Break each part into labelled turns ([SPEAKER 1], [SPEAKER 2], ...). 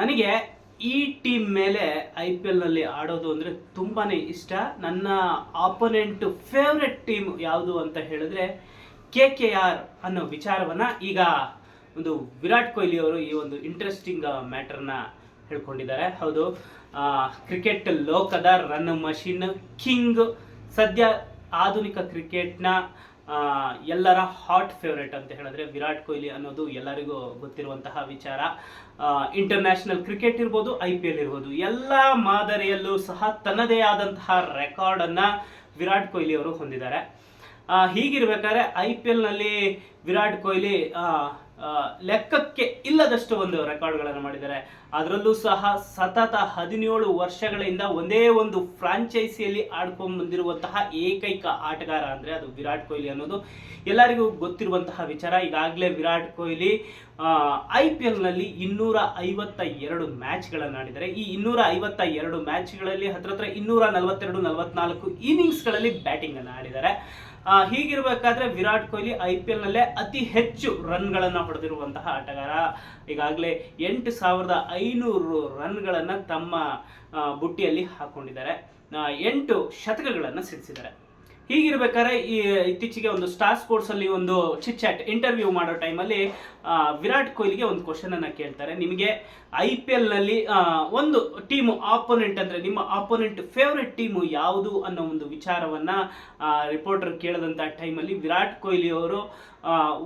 [SPEAKER 1] ನನಗೆ ಈ ಟೀಮ್ ಮೇಲೆ ಐ ಪಿ ಎಲ್ನಲ್ಲಿ ಆಡೋದು ಅಂದರೆ ತುಂಬಾ ಇಷ್ಟ. ನನ್ನ ಆಪೋನೆಂಟ್ ಫೇವ್ರೆಟ್ ಟೀಮ್ ಯಾವುದು ಅಂತ ಹೇಳಿದ್ರೆ ಕೆ ಕೆ ಆರ್ ಅನ್ನೋ ವಿಚಾರವನ್ನು ಈಗ ಒಂದು ವಿರಾಟ್ ಕೊಹ್ಲಿ ಅವರು ಈ ಒಂದು ಇಂಟ್ರೆಸ್ಟಿಂಗ್ ಮ್ಯಾಟರ್ನ ಹೇಳ್ಕೊಂಡಿದ್ದಾರೆ. ಹೌದು ಕ್ರಿಕೆಟ್ ಲೋಕದ ರನ್ ಮಷಿನ್ ಕಿಂಗ್ ಸದ್ಯ ಆಧುನಿಕ ಕ್ರಿಕೆಟ್ನ ಎಲ್ಲರ ಹಾಟ್ ಫೇವ್ರೇಟ್ ಅಂತ ಹೇಳಿದ್ರೆ ವಿರಾಟ್ ಕೊಹ್ಲಿ ಅನ್ನೋದು ಎಲ್ಲರಿಗೂ ಗೊತ್ತಿರುವಂತಹ ವಿಚಾರ. ಇಂಟರ್ನ್ಯಾಷನಲ್ ಕ್ರಿಕೆಟ್ ಇರ್ಬೋದು ಐ ಪಿ ಎಲ್ ಇರ್ಬೋದು, ಎಲ್ಲ ಮಾದರಿಯಲ್ಲೂ ಸಹ ತನ್ನದೇ ಆದಂತಹ ರೆಕಾರ್ಡನ್ನು ವಿರಾಟ್ ಕೊಹ್ಲಿ ಅವರು ಹೊಂದಿದ್ದಾರೆ. ಹೀಗಿರ್ಬೇಕಾದ್ರೆ ಐ ಪಿ ಎಲ್ನಲ್ಲಿ ವಿರಾಟ್ ಕೊಹ್ಲಿ ಲೆಕ್ಕಕ್ಕೆ ಇಲ್ಲದಷ್ಟು ಒಂದು ರೆಕಾರ್ಡ್ಗಳನ್ನು ಮಾಡಿದ್ದಾರೆ. ಅದರಲ್ಲೂ ಸಹ ಸತತ ಹದಿನೇಳು ವರ್ಷಗಳಿಂದ ಒಂದೇ ಒಂದು ಫ್ರಾಂಚೈಸಿಯಲ್ಲಿ ಆಡ್ಕೊಂಡು ಬಂದಿರುವಂತಹ ಏಕೈಕ ಆಟಗಾರ ಅಂದರೆ ಅದು ವಿರಾಟ್ ಕೊಹ್ಲಿ ಅನ್ನೋದು. ಎಲ್ಲರಿಗೂ ಗೊತ್ತಿರುವಂತಹ ವಿಚಾರ, ಈಗಾಗಲೇ ವಿರಾಟ್ ಕೊಹ್ಲಿ ಐ ಪಿ ಎಲ್ನಲ್ಲಿ ಇನ್ನೂರ ಐವತ್ತ ಎರಡು ಮ್ಯಾಚ್ಗಳನ್ನು ಆಡಿದ್ದಾರೆ. ಈ ಇನ್ನೂರ ಐವತ್ತ ಎರಡು ಮ್ಯಾಚ್ಗಳಲ್ಲಿ ಹತ್ರ ಹತ್ರ ಇನ್ನೂರ ನಲವತ್ತೆರಡು ನಲವತ್ನಾಲ್ಕು ಇನ್ನಿಂಗ್ಸ್ಗಳಲ್ಲಿ ಬ್ಯಾಟಿಂಗನ್ನು ಆಡಿದ್ದಾರೆ. ಹೀಗಿರ್ಬೇಕಾದ್ರೆ ವಿರಾಟ್ ಕೊಹ್ಲಿ ಐ ಪಿ ಎಲ್ನಲ್ಲೇ ಅತಿ ಹೆಚ್ಚು ರನ್ಗಳನ್ನು ಹೊಡೆದಿರುವಂತಹ ಆಟಗಾರ. ಈಗಾಗಲೇ ಎಂಟು ಸಾವಿರದ ಐನೂರು ರನ್ಗಳನ್ನು ತಮ್ಮ ಬುಟ್ಟಿಯಲ್ಲಿ ಹಾಕೊಂಡಿದ್ದಾರೆ. ಎಂಟು ಶತಕಗಳನ್ನು ಸಿಡಿಸಿದ್ದಾರೆ. ಹೀಗಿರ್ಬೇಕಾದ್ರೆ ಈ, ಇತ್ತೀಚೆಗೆ ಒಂದು ಸ್ಟಾರ್ ಸ್ಪೋರ್ಟ್ಸ್ ಅಲ್ಲಿ ಒಂದು ಚಿಚ್ಚಾಟ್ ಇಂಟರ್ವ್ಯೂ ಮಾಡೋ ಟೈಮಲ್ಲಿ ವಿರಾಟ್ ಕೊಹ್ಲಿಗೆ ಒಂದು ಕ್ವಶನ್ ಅನ್ನ ಕೇಳ್ತಾರೆ. ನಿಮಗೆ ಐ ಪಿ ಎಲ್ನಲ್ಲಿ ಒಂದು ಟೀಮು ಆಪೋನೆಂಟ್ ಅಂದ್ರೆ ನಿಮ್ಮ ಆಪೋನೆಂಟ್ ಫೇವ್ರೆಟ್ ಟೀಮು ಯಾವುದು ಅನ್ನೋ ಒಂದು ವಿಚಾರವನ್ನ ರಿಪೋರ್ಟರ್ ಕೇಳಿದಂತ ಟೈಮಲ್ಲಿ ವಿರಾಟ್ ಕೊಹ್ಲಿ ಅವರು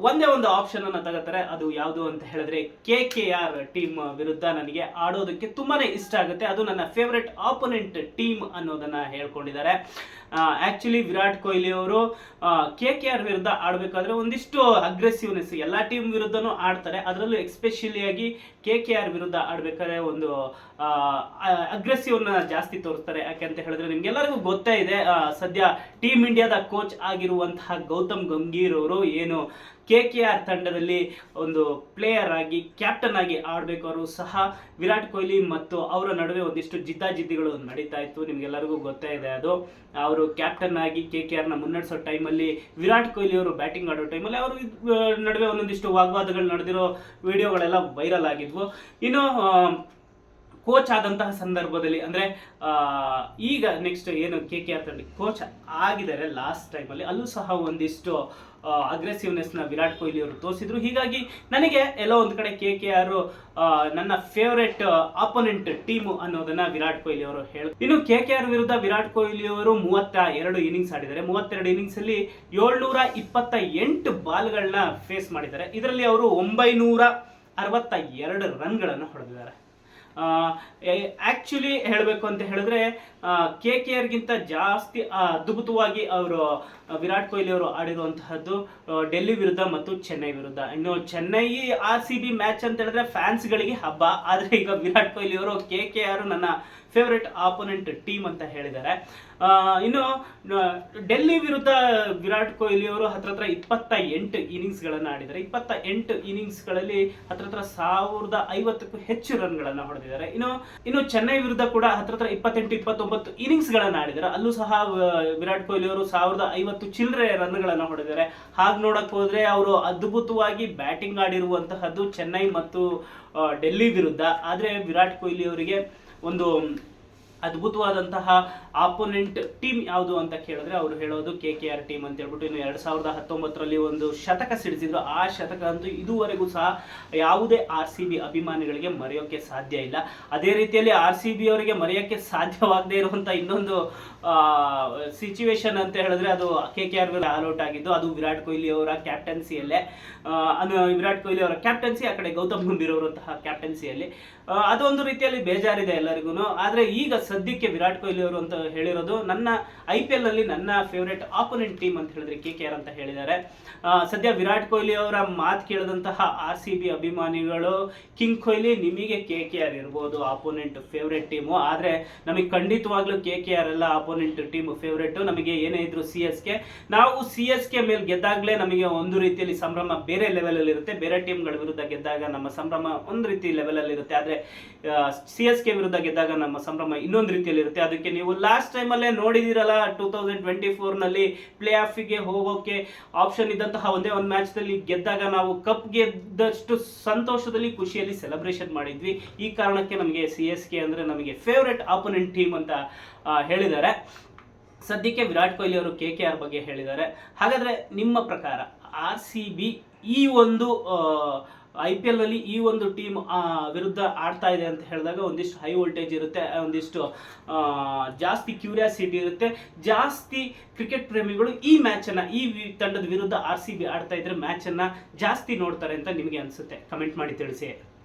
[SPEAKER 1] ಒಂದೇ ಒಂದು ಆಪ್ಷನ್ ಅನ್ನ ತಗೋತಾರೆ. ಅದು ಯಾವುದು ಅಂತ ಹೇಳಿದ್ರೆ ಕೆ ಕೆ ಆರ್ ಟೀಮ್ ವಿರುದ್ಧ ನನಗೆ ಆಡೋದಕ್ಕೆ ತುಂಬಾನೇ ಇಷ್ಟ ಆಗುತ್ತೆ. ಅದು ನನ್ನ ಫೇವ್ರೆಟ್ ಆಪೋನೆಂಟ್ ಟೀಮ್ ಅನ್ನೋದನ್ನ ಹೇಳ್ಕೊಂಡಿದ್ದಾರೆ. ಆಕ್ಚುಲಿ ವಿರಾಟ್ ಕೊಹ್ಲಿ ಅವರು ಕೆ ಕೆ ಆರ್ ವಿರುದ್ಧ ಆಡಬೇಕಾದ್ರೆ ಒಂದಿಷ್ಟು ಅಗ್ರೆಸಿವ್ನೆಸ್ ಎಲ್ಲ ಟೀಮ್ ವಿರುದ್ಧನೂ ಆಡ್ತಾರೆ. ಅದರಲ್ಲೂ ಎಕ್ಸ್ಪೆಷಲಿ ಆಗಿ ಕೆ ಕೆ ಆರ್ ವಿರುದ್ಧ ಆಡ್ಬೇಕಾದ್ರೆ ಒಂದು ಅಗ್ರೆಸಿವ್ನ ಜಾಸ್ತಿ ತೋರಿಸ್ತಾರೆ. ಯಾಕೆ ಅಂತ ಹೇಳಿದ್ರೆ ನಿಮ್ಗೆಲ್ಲರಿಗೂ ಗೊತ್ತೇ ಇದೆ ಸದ್ಯ ಟೀಮ್ ಇಂಡಿಯಾದ ಕೋಚ್ ಆಗಿರುವಂತಹ ಗೌತಮ್ ಗಂಭೀರ್ ಅವರು ಏನು ಕೆ ಕೆ ಆರ್ ತಂಡದಲ್ಲಿ ಒಂದು ಪ್ಲೇಯರ್ ಆಗಿ ಕ್ಯಾಪ್ಟನ್ ಆಗಿ ಆಡಬೇಕು ಅವರು ಸಹ ವಿರಾಟ್ ಕೊಹ್ಲಿ ಮತ್ತು ಅವರ ನಡುವೆ ಒಂದಿಷ್ಟು ಜಿದ್ದಾಜಿದ್ದಿಗಳು ನಡೀತಾ ಇತ್ತು. ನಿಮಗೆಲ್ಲರಿಗೂ ಗೊತ್ತೇ ಇದೆ ಅದು. ಅವರು ಕ್ಯಾಪ್ಟನ್ ಆಗಿ ಕೆ ಕೆ ಆರ್ನ ಮುನ್ನಡೆಸೋ ಟೈಮಲ್ಲಿ ವಿರಾಟ್ ಕೊಹ್ಲಿ ಅವರು ಬ್ಯಾಟಿಂಗ್ ಆಡೋ ಟೈಮಲ್ಲಿ ಅವರು ನಡುವೆ ಒಂದೊಂದಿಷ್ಟು ವಾಗ್ವಾದಗಳು ನಡೆದಿರೋ ವಿಡಿಯೋಗಳೆಲ್ಲ ವೈರಲ್ ಆಗಿದ್ವು. ಇನ್ನು ಕೋಚ್ ಆದಂತಹ ಸಂದರ್ಭದಲ್ಲಿ, ಅಂದ್ರೆ ಈಗ ನೆಕ್ಸ್ಟ್ ಏನು ಕೆ ಕೆ ಆರ್ ಕೋಚ್ ಆಗಿದ್ದಾರೆ ಲಾಸ್ಟ್ ಟೈಮಲ್ಲಿ ಅಲ್ಲೂ ಸಹ ಒಂದಿಷ್ಟು ಅಗ್ರೆಸಿವ್ನೆಸ್ನ ವಿರಾಟ್ ಕೊಹ್ಲಿ ಅವರು ತೋರಿಸಿದ್ರು. ಹೀಗಾಗಿ ನನಗೆ ಎಲ್ಲೋ ಒಂದು ಕಡೆ ಕೆ ಕೆ ಆರ್ ನನ್ನ ಫೇವ್ರೆಟ್ ಆಪೋನೆಂಟ್ ಟೀಮು ಅನ್ನೋದನ್ನ ವಿರಾಟ್ ಕೊಹ್ಲಿ ಅವರು ಹೇಳಿ ಇನ್ನು ಕೆ ಕೆ ಆರ್ ವಿರುದ್ಧ ವಿರಾಟ್ ಕೊಹ್ಲಿ ಅವರು ಮೂವತ್ತ ಎರಡು ಇನ್ನಿಂಗ್ಸ್ ಆಡಿದ್ದಾರೆ. ಮೂವತ್ತೆರಡು ಇನ್ನಿಂಗ್ಸ್ ಅಲ್ಲಿ ಏಳ್ನೂರ ಇಪ್ಪತ್ತ ಎಂಟು ಬಾಲ್ಗಳನ್ನ ಫೇಸ್ ಮಾಡಿದ್ದಾರೆ. ಇದರಲ್ಲಿ ಅವರು ಒಂಬೈನೂರ ಅರವತ್ತ ಎರಡು ರನ್ಗಳನ್ನು ಹೊಡೆದಿದ್ದಾರೆ. ಆಕ್ಚುಲಿ ಹೇಳಬೇಕು ಅಂತ ಹೇಳಿದ್ರೆ ಕೆ ಕೆ ಆರ್ಗಿಂತ ಜಾಸ್ತಿ ಅದ್ಭುತವಾಗಿ ಅವರು ವಿರಾಟ್ ಕೊಹ್ಲಿ ಅವರು ಆಡಿರುವಂತಹದ್ದು ಡೆಲ್ಲಿ ವಿರುದ್ಧ ಮತ್ತು ಚೆನ್ನೈ ವಿರುದ್ಧ. ಇನ್ನು Chennai R C B match ಅಂತ ಹೇಳಿದ್ರೆ ಫ್ಯಾನ್ಸ್ಗಳಿಗೆ ಹಬ್ಬ. ಆದರೆ ಈಗ ವಿರಾಟ್ ಕೊಹ್ಲಿ ಅವರು, ಕೆ ಕೆ ಆರ್ ನನ್ನ ಫೇವ್ರೆಟ್ ಆಪೋನೆಂಟ್ ಟೀಮ್ ಅಂತ ಹೇಳಿದ್ದಾರೆ. ಇನ್ನು ಡೆಲ್ಲಿ ವಿರುದ್ಧ ವಿರಾಟ್ ಕೊಹ್ಲಿ ಅವರು ಹತ್ರ ಹತ್ರ ಇಪ್ಪತ್ತ ಎಂಟು ಇನ್ನಿಂಗ್ಸ್ಗಳನ್ನು ಆಡಿದ್ದಾರೆ. ಇಪ್ಪತ್ತ ಎಂಟು ಇನ್ನಿಂಗ್ಸ್ಗಳಲ್ಲಿ ಹತ್ರ ಹತ್ರ ಸಾವಿರದ ಐವತ್ತಕ್ಕೂ ಹೆಚ್ಚು ರನ್ಗಳನ್ನು ಹೊಡೆದಿದ್ದಾರೆ. ಇನ್ನು ಇನ್ನು ಚೆನ್ನೈ ವಿರುದ್ಧ ಕೂಡ ಹತ್ರ ಹತ್ರ ಇಪ್ಪತ್ತೆಂಟು, ಇಪ್ಪತ್ತೊಂಬತ್ತು ಇನ್ನಿಂಗ್ಸ್ಗಳನ್ನು ಆಡಿದ್ದಾರೆ. ಅಲ್ಲೂ ಸಹ ವಿರಾಟ್ ಕೊಹ್ಲಿ ಅವರು ಸಾವಿರದ ಐವತ್ತು ಚಿಲ್ಲರೆ ರನ್ಗಳನ್ನು ಹೊಡೆದಿದ್ದಾರೆ. ಹಾಗೆ ನೋಡಕ್ ಹೋದ್ರೆ ಅವರು ಅದ್ಭುತವಾಗಿ ಬ್ಯಾಟಿಂಗ್ ಆಡಿರುವಂತಹದ್ದು ಚೆನ್ನೈ ಮತ್ತು ಡೆಲ್ಲಿ ವಿರುದ್ಧ. ಆದರೆ ವಿರಾಟ್ ಕೊಹ್ಲಿ ಅವರಿಗೆ ಒಂದು ಅದ್ಭುತವಾದಂತಹ ಆಪೋನೆಂಟ್ ಟೀಮ್ ಯಾವುದು ಅಂತ ಕೇಳಿದ್ರೆ ಅವರು ಹೇಳೋದು ಕೆ ಕೆ ಆರ್ ಟೀಮ್ ಅಂತ ಹೇಳ್ಬಿಟ್ಟು ಇನ್ನು ಎರಡ್ ಸಾವಿರದ ಹತ್ತೊಂಬತ್ತರಲ್ಲಿ ಒಂದು ಶತಕ ಸಿಡಿಸಿದ್ರು. ಆ ಶತಕ ಅಂತೂ ಇದುವರೆಗೂ ಸಹ ಯಾವುದೇ ಆರ್ ಸಿ ಬಿ ಅಭಿಮಾನಿಗಳಿಗೆ ಮರೆಯೋಕೆ ಸಾಧ್ಯ ಇಲ್ಲ. ಅದೇ ರೀತಿಯಲ್ಲಿ ಆರ್ ಸಿ ಬಿ ಅವರಿಗೆ ಮರೆಯೋಕ್ಕೆ ಸಾಧ್ಯವಾಗದೇ ಇರುವಂತ ಇನ್ನೊಂದು ಸಿಚುವೇಶನ್ ಅಂತ ಹೇಳಿದ್ರೆ ಅದು K K R all out ಆಗಿದ್ದು, ಅದು ವಿರಾಟ್ ಕೊಹ್ಲಿ ಅವರ ಕ್ಯಾಪ್ಟನ್ಸಿಯಲ್ಲೇ ವಿರಾಟ್ ಕೊಹ್ಲಿ ಅವರ ಕ್ಯಾಪ್ಟನ್ಸಿ ಆ ಕಡೆ ಗೌತಮ್ ಗಂಭೀರ್ ಅವರಂತಹ ಕ್ಯಾಪ್ಟನ್ಸಿಯಲ್ಲಿ ಅದೊಂದು ರೀತಿಯಲ್ಲಿ ಬೇಜಾರಿದೆ ಎಲ್ಲರಿಗೂ ಆದರೆ ಈಗ ಸದ್ಯಕ್ಕೆ ವಿರಾಟ್ ಕೊಹ್ಲಿ ಅವರು ಅಂತ ಹೇಳಿರೋದು. ನನ್ನ ಐ ಪಿ ಎಲ್ ಅಲ್ಲಿ ನನ್ನ ಫೇವರೇಟ್ ಆಪೋನೆಂಟ್ ಟೀಮ್ ಅಂತ ಹೇಳಿದ್ರೆ ಕೆ ಕೆ ಆರ್ ಅಂತ ಹೇಳಿದ್ದಾರೆ. ಸದ್ಯ ವಿರಾಟ್ ಕೊಹ್ಲಿ ಅವರ ಮಾತು ಕೇಳಿದಂತಹ ಆರ್ ಸಿ ಬಿ ಅಭಿಮಾನಿಗಳು, ಕಿಂಗ್ ಕೊಹ್ಲಿ ನಿಮಗೆ ಕೆ ಕೆ ಆರ್ ಇರ್ಬೋದು ಆಪೋನೆಂಟ್ ಫೇವ್ರೆಟ್ ಟೀಮು ಆದರೆ ನಮಗೆ ಖಂಡಿತವಾಗ್ಲೂ ಕೆ ಕೆ ಆರ್ ಎಲ್ಲ ಆಪೋನೆಂಟ್ ಟೀಮ್ ಫೇವ್ರೇಟ್ ನಮಗೆ ಏನೇ ಇದ್ರು ಸಿ ಎಸ್ ಕೆ. ನಾವು ಸಿ ಎಸ್ ಕೆ ಮೇಲೆ ಗೆದ್ದಾಗಲೇ ನಮಗೆ ಒಂದು ರೀತಿಯಲ್ಲಿ ಸಂಭ್ರಮ ಬೇರೆ ಲೆವೆಲಲ್ಲಿ ಇರುತ್ತೆ. ಬೇರೆ ಟೀಮ್ಗಳ ವಿರುದ್ಧ ಗೆದ್ದಾಗ ನಮ್ಮ ಸಂಭ್ರಮ ಒಂದು ರೀತಿ ಲೆವೆಲಲ್ಲಿ ಇರುತ್ತೆ. ಆದರೆ ಸಿ ಎಸ್ ಕೆ ವಿರುದ್ಧ ಗೆದ್ದಾಗ ನಮ್ಮ ಸಂಭ್ರಮ ಇನ್ನೊಂದು ಇನ್ನೊಂದು ರೀತಿಯಲ್ಲಿ ಇರುತ್ತೆ ಅದಕ್ಕೆ ನೀವು ಲಾಸ್ಟ್ ಟೈಮಲ್ಲೇ ನೋಡಿದಿರಲ್ಲ ಟೂ ತೌಸಂಡ್ ಟ್ವೆಂಟಿ ಫೋರ್ನಲ್ಲಿ ಪ್ಲೇ ಆಫಿಗೆ ಹೋಗೋಕೆ ಆಪ್ಷನ್ ಇದ್ದಂತಹ ಒಂದೇ ಒಂದು ಮ್ಯಾಚ್ದಲ್ಲಿ ಗೆದ್ದಾಗ ನಾವು ಕಪ್ ಗೆದ್ದಷ್ಟು ಸಂತೋಷದಲ್ಲಿ ಖುಷಿಯಲ್ಲಿ ಸೆಲೆಬ್ರೇಷನ್ ಮಾಡಿದ್ವಿ. ಈ ಕಾರಣಕ್ಕೆ ನಮಗೆ ಸಿ ಎಸ್ ಕೆ ಅಂದರೆ ನಮಗೆ ಫೇವ್ರೆಟ್ ಆಪೋನೆಂಟ್ ಟೀಮ್ ಅಂತ ಹೇಳಿದ್ದಾರೆ. ಸದ್ಯಕ್ಕೆ ವಿರಾಟ್ ಕೊಹ್ಲಿ ಅವರು ಕೆ ಕೆ ಆರ್ ಬಗ್ಗೆ ಹೇಳಿದ್ದಾರೆ. ಹಾಗಾದ್ರೆ ನಿಮ್ಮ ಪ್ರಕಾರ ಆರ್ ಸಿ ಬಿ ಈ ಒಂದು ಐ ಪಿ ಎಲ್ನಲ್ಲಿ ಈ ಒಂದು ಟೀಮ್ ವಿರುದ್ಧ ಆಡ್ತಾ ಇದೆ ಅಂತ ಹೇಳಿದಾಗ ಒಂದಿಷ್ಟು ಹೈ ವೋಲ್ಟೇಜ್ ಇರುತ್ತೆ, ಒಂದಿಷ್ಟು ಜಾಸ್ತಿ ಕ್ಯೂರಿಯಾಸಿಟಿ ಇರುತ್ತೆ. ಜಾಸ್ತಿ ಕ್ರಿಕೆಟ್ ಪ್ರೇಮಿಗಳು ಈ ಮ್ಯಾಚನ್ನು ಈ ತಂಡದ ವಿರುದ್ಧ ಆರ್ ಸಿ ಬಿ ಆಡ್ತಾ ಇದ್ರೆ ಮ್ಯಾಚನ್ನು ಜಾಸ್ತಿ ನೋಡ್ತಾರೆ ಅಂತ ನಿಮಗೆ ಅನಿಸುತ್ತೆ. ಕಮೆಂಟ್ ಮಾಡಿ ತಿಳಿಸಿ.